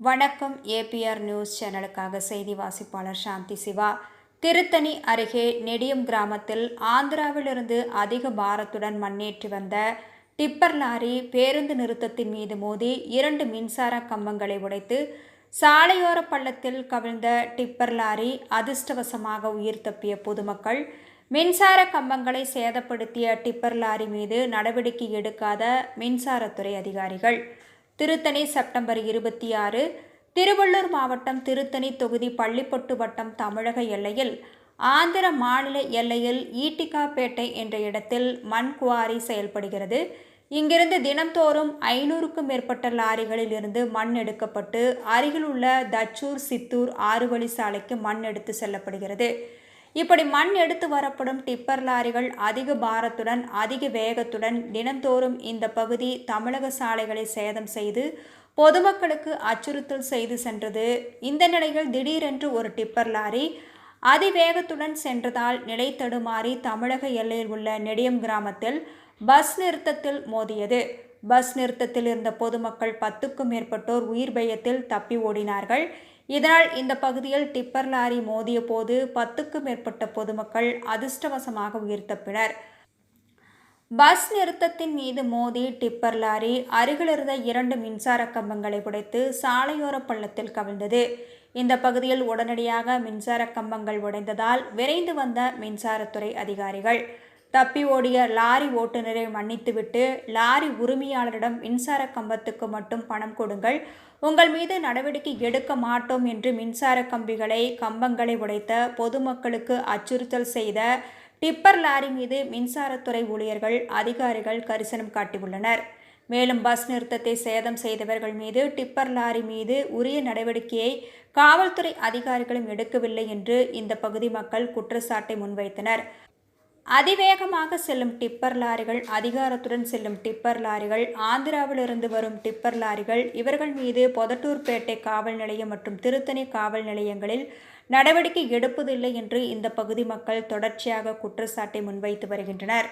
வணக்கம் APR news சேனலுக்காக செய்தி வாசிப்பாளர் சாந்தி சிவா. திருத்தணி அருகே நெடியம் கிராமத்தில் ஆந்திராவிலிருந்து அதிக பாரத்துடன் மண்ணேற்றி வந்த டிப்பர் லாரி பேருந்து நிறுத்தத்தின் மீது மோதி இரண்டு மின்சார கம்பங்களை உடைத்து சாலையோர பள்ளத்தில் கவிழ்ந்த டிப்பர் லாரி அதிர்ஷ்டவசமாக உயிர் தப்பிய பொதுமக்கள் மின்சார கம்பங்களை சேதப்படுத்திய டிப்பர் லாரி மீது நடவடிக்கை எடுக்காத மின்சாரத்துறை அதிகாரிகள். திருத்தணி செப்டம்பர் இருபத்தி ஆறு திருவள்ளூர் மாவட்டம் திருத்தணி தொகுதி பள்ளிப்பட்டு வட்டம் தமிழக எல்லையில் ஆந்திர மாநில எல்லையில் ஈட்டிகாப்பேட்டை என்ற இடத்தில் மண் குவாரி செயல்படுகிறது. இங்கிருந்து தினம்தோறும் ஐநூறுக்கும் மேற்பட்ட லாரிகளில் இருந்து மண் எடுக்கப்பட்டு அருகிலுள்ள தச்சூர் சித்தூர் ஆறுவழி சாலைக்கு மண் எடுத்து செல்லப்படுகிறது. இப்படி மண் எடுத்து வரப்படும் டிப்பர் லாரிகள் அதிக பாரத்துடன் அதிக வேகத்துடன் தினந்தோறும் இந்த பகுதி தமிழக சாலைகளை சேதம் செய்து பொதுமக்களுக்கு அச்சுறுத்தல் செய்து சென்றது. இந்த நிலையில் திடீரென்று ஒரு டிப்பர் லாரி அதிவேகத்துடன் சென்றதால் நிலை தடுமாறி தமிழக எல்லையில் உள்ள நெடியம் கிராமத்தில் பஸ் நிறுத்தத்தில் மோதியது. பஸ் நிறுத்தத்தில் இருந்த பொதுமக்கள் பத்துக்கும் மேற்பட்டோர் உயிர் பயத்தில் தப்பி ஓடினார்கள். இதனால் இந்த பகுதியில் டிப்பர் லாரி மோதிய போது பத்துக்கும் மேற்பட்ட பொதுமக்கள் அதிர்ஷ்டவசமாக உயிர் தப்பினர் பஸ் நிறுத்தத்தின் மீது மோதி டிப்பர் லாரி அருகிலிருந்த இரண்டு மின்சார கம்பங்களை உடைத்து சாலையோர பள்ளத்தில் கவிழ்ந்தது. இந்த பகுதியில் உடனடியாக மின்சார கம்பங்கள் உடைந்ததால் விரைந்து வந்த மின்சாரத்துறை அதிகாரிகள் தப்பி ஓடிய லாரி ஓட்டுநரை மன்னித்துவிட்டு லாரி உரிமையாளரிடம் மின்சார கம்பத்துக்கு மட்டும் பணம் கொடுங்கள். உங்கள் மீது நடவடிக்கை எடுக்க மாட்டோம் என்று மின்சார கம்பிகளை கம்பங்களை உடைத்த பொதுமக்களுக்கு அச்சுறுத்தல் செய்த டிப்பர் லாரி மீது மின்சாரத்துறை ஊழியர்கள் அதிகாரிகள் கரிசனம் காட்டியுள்ளனர். மேலும் பஸ் நிறுத்தத்தை சேதம் செய்தவர்கள் மீது டிப்பர் லாரி மீது உரிய நடவடிக்கையை காவல்துறை அதிகாரிகளும் எடுக்கவில்லை என்று இந்த பகுதி மக்கள் குற்றச்சாட்டை முன்வைத்தனர். அதிவேகமாக செல்லும் டிப்பர் லாரிகள் அதிகாரத்துடன் செல்லும் டிப்பர் லாரிகள் ஆந்திராவிலிருந்து வரும் டிப்பர் லாரிகள் இவர்கள் மீது பொதட்டூர்பேட்டை காவல் நிலையம் மற்றும் திருத்தணி காவல் நிலையங்களில் நடவடிக்கை எடுப்பதில்லை என்று இந்த பகுதி மக்கள் தொடர்ச்சியாக குற்றச்சாட்டை முன்வைத்து வருகின்றனர்.